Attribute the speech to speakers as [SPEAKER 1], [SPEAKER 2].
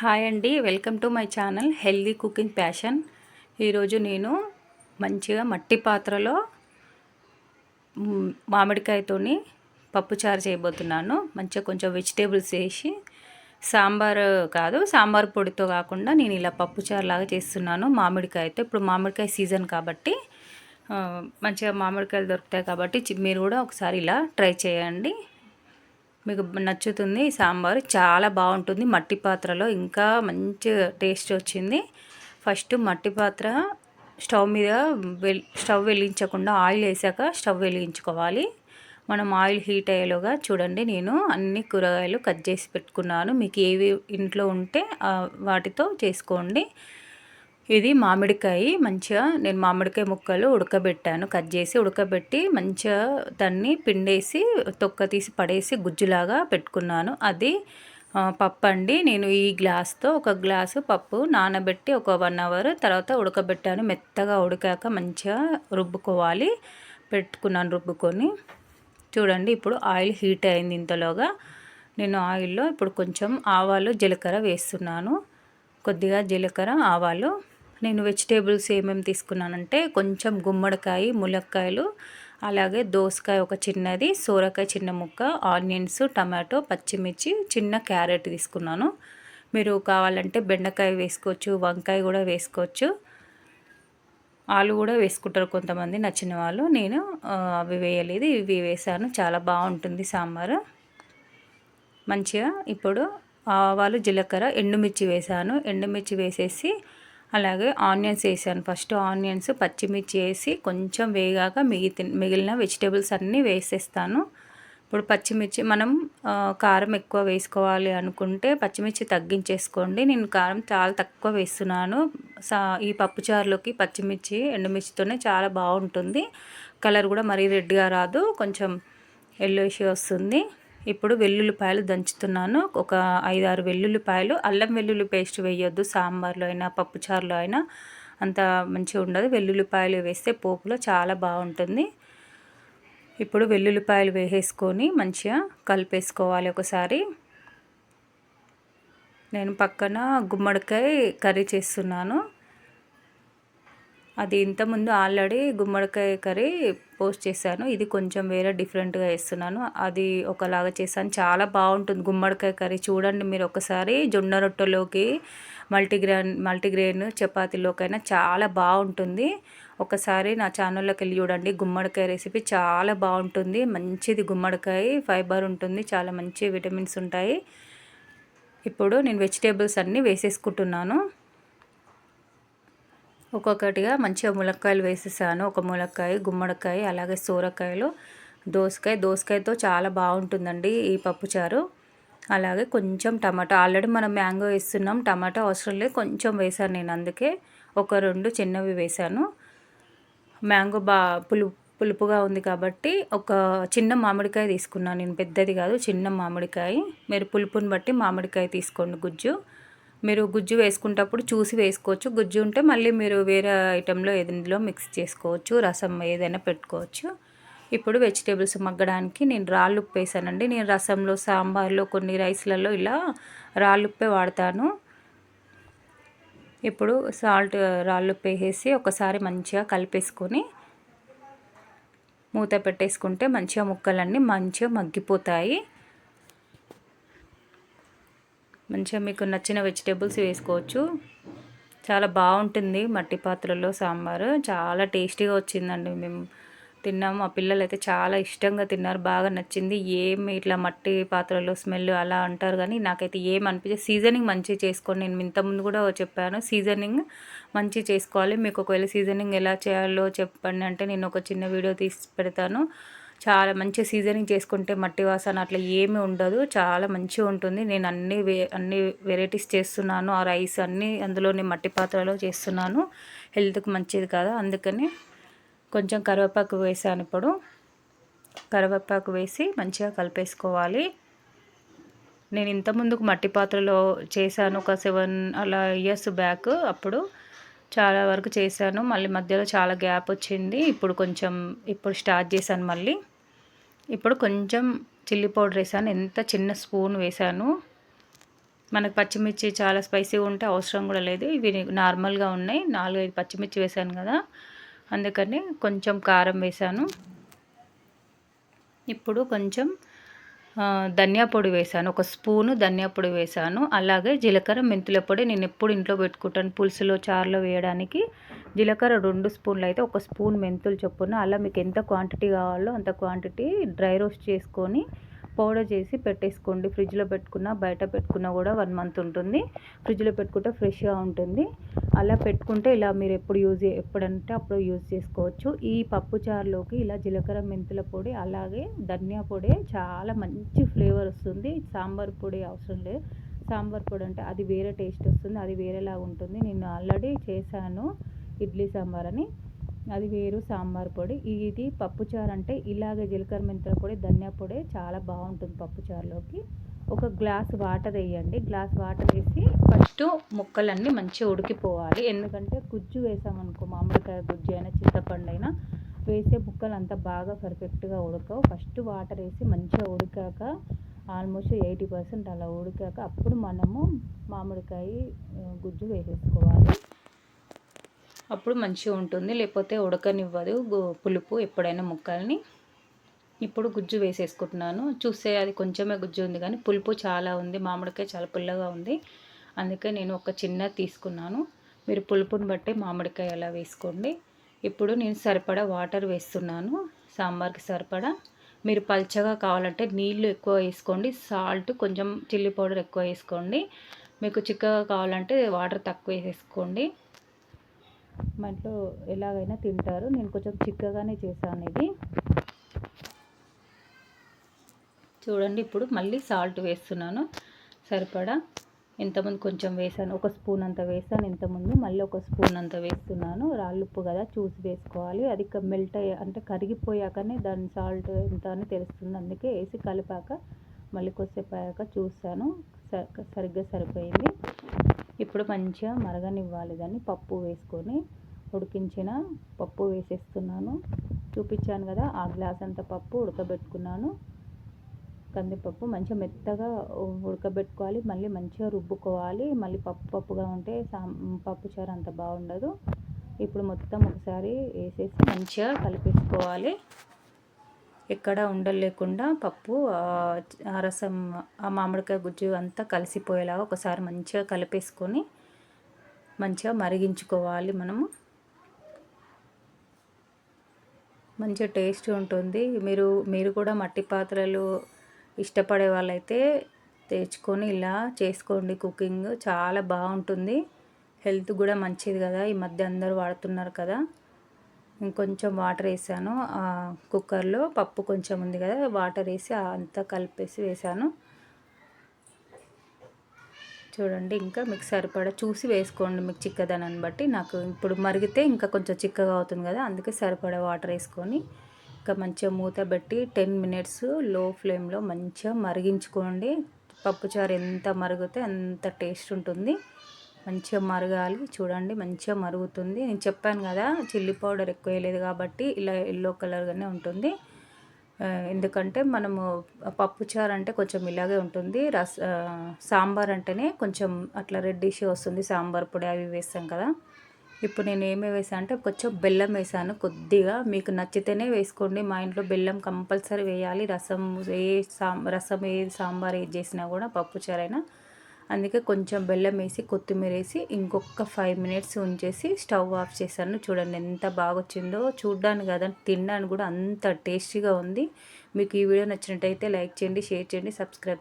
[SPEAKER 1] Hi అండి welcome to my channel healthy cooking passion. ఈరోజు నేను మంచిగా మట్టి పాత్రలో మామిడికాయతో మామిడికాయతోని పప్పుచారు చేయబోతున్నాను. మంచిగా కొంచెం వెజిటేబుల్స్ వేసి సాంబార్ కాదు సాంబార్ పొడితో కాకుండా నేను ఇలా పప్పుచారు లాగా చేస్తున్నాను మామిడికాయతో. ఇప్పుడు మామిడికాయ సీజన్ కాబట్టి మంచిగా మామిడికాయలు దొరుకుతాయి కాబట్టి మీరు కూడా ఒకసారి ఇలా ట్రై చేయండి. మీకు నచ్చుతుంది సాంబారు. చాలా బాగుంటుంది. మట్టి పాత్రలో ఇంకా మంచి టేస్ట్ వచ్చింది. ఫస్ట్ మట్టి పాత్ర స్టవ్ మీద వెల్ స్టవ్ వెలిగించకుండా ఆయిల్ వేసాక స్టవ్ వెలిగించుకోవాలి. మనం ఆయిల్ హీట్ అయ్యేలోగా చూడండి నేను అన్ని కూరగాయలు కట్ చేసి పెట్టుకున్నాను. మీకు ఏవి ఇంట్లో ఉంటే వాటితో చేసుకోండి. ఇది మామిడికాయ. మంచిగా నేను మామిడికాయ ముక్కలు ఉడకబెట్టాను. కట్ చేసి ఉడకబెట్టి మంచిగా దాన్ని పిండేసి తొక్క తీసి పడేసి గుజ్జులాగా పెట్టుకున్నాను. అది పప్పు అండి. నేను ఈ గ్లాస్తో ఒక గ్లాసు పప్పు నానబెట్టి ఒక వన్ అవర్ తర్వాత ఉడకబెట్టాను. మెత్తగా ఉడికాక మంచిగా రుబ్బుకోవాలి. పెట్టుకున్నాను రుబ్బుకొని. చూడండి ఇప్పుడు ఆయిల్ హీట్ అయింది ఇంతలోగా. నేను ఆయిల్లో ఇప్పుడు కొంచెం ఆవాలు జీలకర్ర వేస్తున్నాను. కొద్దిగా జీలకర్ర ఆవాలు. నేను వెజిటేబుల్స్ ఏమేమి తీసుకున్నానంటే కొంచెం గుమ్మడికాయ ములక్కాయలు అలాగే దోసకాయ ఒక చిన్నది సోరకాయ చిన్న ముక్క ఆనియన్స్ టమాటో పచ్చిమిర్చి చిన్న క్యారెట్ తీసుకున్నాను. మీరు కావాలంటే బెండకాయ వేసుకోవచ్చు వంకాయ కూడా వేసుకోవచ్చు. ఆలు కూడా వేసుకుంటారు కొంతమంది నచ్చిన వాళ్ళు. నేను అవి వేయలేదు ఇవి వేసాను. చాలా బాగుంటుంది సాంబారు. మంచిగా ఇప్పుడు ఆవాలు జీలకర్ర ఎండుమిర్చి వేసాను. ఎండుమిర్చి వేసేసి అలాగే ఆనియన్స్ వేసాను. ఫస్ట్ ఆనియన్స్ పచ్చిమిర్చి వేసి కొంచెం వేగాక మిగిలి మిగిలిన వెజిటేబుల్స్ అన్నీ వేసేస్తాను. ఇప్పుడు పచ్చిమిర్చి మనం కారం ఎక్కువ వేసుకోవాలి అనుకుంటే పచ్చిమిర్చి తగ్గించేసుకోండి. నేను కారం చాలా తక్కువ వేస్తున్నాను. సా ఈ పప్పుచారులోకి పచ్చిమిర్చి ఎండుమిర్చితోనే చాలా బాగుంటుంది. కలర్ కూడా మరీ రెడ్గా రాదు. కొంచెం ఎల్లోషి వస్తుంది. ఇప్పుడు వెల్లుల్లిపాయలు దంచుతున్నాను. ఒక ఐదు ఆరు వెల్లుల్లిపాయలు అల్లం వెల్లుల్లి పేస్ట్ వేయొద్దు సాంబార్లో అయినా పప్పుచారులో అయినా. అంత మంచిగా ఉండదు. వెల్లుల్లిపాయలు వేస్తే పోపులో చాలా బాగుంటుంది. ఇప్పుడు వెల్లుల్లిపాయలు వేసేసుకొని మంచిగా కలిపేసుకోవాలి ఒకసారి. నేను పక్కన గుమ్మడికాయ కర్రీ చేస్తున్నాను. అది ఇంతకుముందు ఆల్రెడీ గుమ్మడికాయ కర్రీ పోస్ట్ చేశాను. ఇది కొంచెం వేరే డిఫరెంట్గా వేస్తున్నాను. అది ఒకలాగా చేశాను. చాలా బాగుంటుంది గుమ్మడికాయ కర్రీ. చూడండి మీరు ఒకసారి జొన్న రొట్టెలోకి మల్టీగ్రెయిన్ మల్టీగ్రెయిన్ చపాతీలోకైనా చాలా బాగుంటుంది. ఒకసారి నా ఛానల్లోకి వెళ్ళి చూడండి. గుమ్మడికాయ రెసిపీ చాలా బాగుంటుంది. మంచిది గుమ్మడికాయ ఫైబర్ ఉంటుంది. చాలా మంచి విటమిన్స్ ఉంటాయి. ఇప్పుడు నేను వెజిటేబుల్స్ అన్నీ వేసేసుకుంటున్నాను. ఒక్కొక్కటిగా మంచిగా ములక్కాయలు వేసేసాను. ఒక ములక్కాయ గుమ్మడికాయ అలాగే సూరకాయలు దోసకాయ. దోసకాయతో చాలా బాగుంటుందండి ఈ పప్పుచారు అలాగే కొంచెం టమాటా. ఆల్రెడీ మనం మ్యాంగో వేస్తున్నాం. టమాటా అవసరం లేదు. కొంచెం వేసాను నేను అందుకే. ఒక రెండు చిన్నవి వేసాను మ్యాంగో బా పులు పులుపుగా ఉంది కాబట్టి ఒక చిన్న మామిడికాయ తీసుకున్నాను. నేను పెద్దది కాదు చిన్న మామిడికాయ. మీరు పులుపుని బట్టి మామిడికాయ తీసుకోండి గుజ్జు. మీరు గుజ్జు వేసుకుంటప్పుడు చూసి వేసుకోవచ్చు. గుజ్జు ఉంటే మళ్ళీ మీరు వేరే ఐటెంలో ఏదైనా మిక్స్ చేసుకోవచ్చు. రసం ఏదైనా పెట్టుకోవచ్చు. ఇప్పుడు వెజిటేబుల్స్ మగ్గడానికి నేను రాళ్ళు ఉప్పు వేసానండి నేను రసంలో సాంబార్లో కొన్ని రైస్లలో ఇలా రాళ్ళు ఉప్పే వాడతాను. ఇప్పుడు సాల్ట్ రాళ్ళు ఉప్పు వేసేసి ఒకసారి మంచిగా కలిపేసుకొని మూత పెట్టేసుకుంటే మంచిగా ముక్కలన్నీ మంచిగా మగ్గిపోతాయి. మంచిగా మీకు నచ్చిన వెజిటేబుల్స్ వేసుకోవచ్చు. చాలా బాగుంటుంది మట్టి పాత్రలో సాంబారు. చాలా టేస్టీగా వచ్చిందండి మేము తిన్నాము మా పిల్లలు అయితే చాలా ఇష్టంగా తిన్నారు. బాగా నచ్చింది. ఏం ఇట్లా మట్టి పాత్రలో స్మెల్ అలా అంటారు కానీ నాకైతే ఏం అనిపించే సీజనింగ్ మంచిగా చేసుకోండి. నేను ఇంతకుముందు కూడా చెప్పాను. సీజనింగ్ మంచి చేసుకోవాలి. మీకు ఒకవేళ సీజనింగ్ ఎలా చేయాలో చెప్పండి అంటే నేను ఒక చిన్న వీడియో తీసి పెడతాను. చాలా మంచి సీజనింగ్ చేసుకుంటే మట్టి వాసన అట్లా ఏమీ ఉండదు. చాలా మంచిగా ఉంటుంది. నేను అన్ని వే అన్ని వెరైటీస్ చేస్తున్నాను. ఆ రైస్ అన్నీ అందులోనే మట్టి పాత్రలో చేస్తున్నాను. హెల్త్కి మంచిది కదా. అందుకని కొంచెం కరివేపాకు వేసాను ఇప్పుడు. కరివేపాకు వేసి మంచిగా కలిపేసుకోవాలి. నేను ఇంత ముందుకు మట్టి పాత్రలో చేశాను ఒక సెవెన్ అలా ఇయర్స్ బ్యాక్ అప్పుడు చాలా వరకు చేశాను. మళ్ళీ మధ్యలో చాలా గ్యాప్ వచ్చింది. ఇప్పుడు కొంచెం ఇప్పుడు స్టార్ట్ చేశాను మళ్ళీ. ఇప్పుడు కొంచెం చిల్లీ పౌడర్ వేసాను. ఎంత చిన్న స్పూన్ వేసాను. మనకు పచ్చిమిర్చి చాలా స్పైసీగా ఉంటే అవసరం కూడా లేదు. ఇవి నార్మల్గా ఉన్నాయి. నాలుగైదు పచ్చిమిర్చి వేసాను కదా. అందుకని కొంచెం కారం వేసాను. ఇప్పుడు కొంచెం ధనియా పొడి వేసాను ఒక స్పూను ధనియా పొడి వేసాను అలాగే జీలకర్ర మెంతుల పొడి నేను ఎప్పుడు ఇంట్లో పెట్టుకుంటాను. పులుసులో చారులో వేయడానికి జీలకర్ర రెండు స్పూన్లు అయితే ఒక స్పూన్ మెంతులు చొప్పున. అలా మీకు ఎంత క్వాంటిటీ కావాలో అంత క్వాంటిటీ డ్రై రోస్ట్ చేసుకొని పౌడర్ చేసి పెట్టేసుకోండి. ఫ్రిడ్జ్లో పెట్టుకున్న బయట పెట్టుకున్నా కూడా వన్ మంత్ ఉంటుంది. ఫ్రిడ్జ్లో పెట్టుకుంటే ఫ్రెష్గా ఉంటుంది. అలా పెట్టుకుంటే ఇలా మీరు ఎప్పుడు యూజ్ ఎప్పుడంటే అప్పుడు యూజ్ చేసుకోవచ్చు. ఈ పప్పు చారులోకి ఇలా జీలకర్ర మెంతుల పొడి అలాగే ధనియా పొడి చాలా మంచి ఫ్లేవర్ వస్తుంది. సాంబార్ పొడి అవసరం లేదు. సాంబార్ పొడి అంటే అది వేరే టేస్ట్ వస్తుంది. అది వేరేలాగా ఉంటుంది. నేను ఆల్రెడీ చేశాను. ఇడ్లీ సాంబార్ అని. అది వేరు సాంబార్ పొడి. ఇది పప్పుచారు అంటే ఇలాగే జీలకర్ర మెంతుల పొడి ధనియా పొడి చాలా బాగుంటుంది పప్పుచారులోకి ఒక గ్లాస్ వాటర్ వేయండి. గ్లాస్ వాటర్ వేసి ఫస్ట్ ముక్కలన్నీ మంచిగా ఉడికిపోవాలి. ఎందుకంటే గుజ్జు వేసామనుకో మామిడికాయ గుజ్జు అయినా చింతపండు అయినా వేసే ముక్కలు అంతా బాగా పర్ఫెక్ట్గా ఉడకవు. ఫస్ట్ వాటర్ వేసి మంచిగా ఉడికాక ఆల్మోస్ట్ ఎయిటీ పర్సెంట్ అలా ఉడికాక అప్పుడు మనము మామిడికాయ గుజ్జు వేసేసుకోవాలి. అప్పుడు మంచిగా ఉంటుంది. లేకపోతే ఉడకనివ్వదు. పులుపు ఎప్పుడైనా ముక్కల్ని. ఇప్పుడు గుజ్జు వేసేసుకుంటున్నాను. చూస్తే అది కొంచెమే గుజ్జు ఉంది కానీ పులుపు చాలా ఉంది. మామిడికాయ చాలా పుల్లగా ఉంది. అందుకే నేను ఒక చిన్న తీసుకున్నాను. మీరు పులుపుని బట్టి మామిడికాయ అలా వేసుకోండి. ఇప్పుడు నేను సరిపడా వాటర్ వేస్తున్నాను. సాంబార్కి సరిపడా. మీరు పల్చగా కావాలంటే నీళ్ళు ఎక్కువ వేసుకోండి. సాల్ట్ కొంచెం చిల్లీ పౌడర్ ఎక్కువ వేసుకోండి. మీకు చిక్కగా కావాలంటే వాటర్ తక్కువ వేసేసుకోండి మా ఇంట్లో ఎలాగైనా తింటారు. నేను కొంచెం చిక్కగానే చేశాను ఇది. చూడండి ఇప్పుడు మళ్ళీ సాల్ట్ వేస్తున్నాను. సరిపడా? ఇంతకుముందు కొంచెం వేసాను ఒక స్పూన్ అంత వేసాను ఇంతకుముందు మళ్ళీ ఒక స్పూన్ అంత వేస్తున్నాను. రాళ్ళుప్పు కదా చూసి వేసుకోవాలి. అది మెల్ట్ అయ్యి అంటే కరిగిపోయాకనే దాని సాల్ట్ ఎంత అని తెలుస్తుంది. అందుకే వేసి కలిపాక మళ్ళీ కొద్దిసేపు అయ్యాక చూస్తాను సరిగ్గా సరిపోయింది. ఇప్పుడు మంచిగా మరగనివ్వాలి. దాన్ని పప్పు వేసుకొని ఉడికించిన పప్పు వేసేస్తున్నాను. చూపించాను కదా ఆ గ్లాస్ అంత పప్పు ఉడకబెట్టుకున్నాను. కందిపప్పు మంచిగా మెత్తగా ఉడకబెట్టుకోవాలి. మళ్ళీ మంచిగా రుబ్బుకోవాలి. మళ్ళీ పప్పు పప్పుగా ఉంటే పప్పు చారు అంత బాగుండదు. ఇప్పుడు మొత్తం ఒకసారి వేసేసి మంచిగా కలిపేసుకోవాలి. ఎక్కడ ఉండలేకుండా పప్పు ఆ రసం ఆ మామిడికాయ గుజ్జు అంతా కలిసిపోయేలాగా ఒకసారి మంచిగా కలిపేసుకొని మంచిగా మరిగించుకోవాలి మనము. మంచిగా టేస్ట్ ఉంటుంది. మీరు మీరు కూడా మట్టి పాత్రలు ఇష్టపడే వాళ్ళైతే తెచ్చుకొని ఇలా చేసుకోండి. కుకింగ్ చాలా బాగుంటుంది. హెల్త్ కూడా మంచిది కదా. ఈ మధ్య అందరూ వాడుతున్నారు కదా. ఇంకొంచెం వాటర్ వేసాను. కుక్కర్లో పప్పు కొంచెం ఉంది కదా వాటర్ వేసి అంతా కలిపేసి వేసాను. చూడండి ఇంకా మీకు సరిపడా చూసి వేసుకోండి మీకు చిక్కదనాన్ని బట్టి. నాకు ఇప్పుడు మరిగితే ఇంకా కొంచెం చిక్కగా అవుతుంది కదా అందుకే సరిపడా వాటర్ వేసుకొని ఇంకా మంచిగా మూత పెట్టి టెన్ మినిట్స్లో ఫ్లేమ్లో మంచిగా మరిగించుకోండి. పప్పుచారు ఎంత మరిగితే అంత టేస్ట్ ఉంటుంది. మంచిగా మరగాలి. చూడండి మంచిగా మరుగుతుంది. నేను చెప్పాను కదా చిల్లీ పౌడర్ ఎక్కువ వేయలేదు కాబట్టి ఇలా ఎల్లో కలర్గానే ఉంటుంది. ఎందుకంటే మనము పప్పుచారు అంటే కొంచెం ఇలాగే ఉంటుంది. రస సాంబార్ అంటేనే కొంచెం అట్లా రెడ్డిష్ వస్తుంది. సాంబార్ పొడి అవి వేస్తాం కదా. ఇప్పుడు నేను ఏమి వేసాను అంటే కొంచెం బెల్లం వేసాను కొద్దిగా. మీకు నచ్చితేనే వేసుకోండి. మా ఇంట్లో బెల్లం కంపల్సరీ వేయాలి. రసం ఏ సాం రసం ఏ సాంబార్ ఏది చేసినా కూడా పప్పుచారైనా అందుకే కొంచెం బెల్లం వేసి కొత్తిమీర వేసి ఇంకొక ఫైవ్ మినిట్స్ ఉంచేసి స్టవ్ ఆఫ్ చేశాను. చూడండి ఎంత బాగా వచ్చిందో చూడ్డానికి కదా తినడానికి కూడా అంత టేస్టీగా ఉంది. మీకు ఈ వీడియో నచ్చినట్టయితే లైక్ చేయండి షేర్ చేయండి సబ్స్క్రైబ్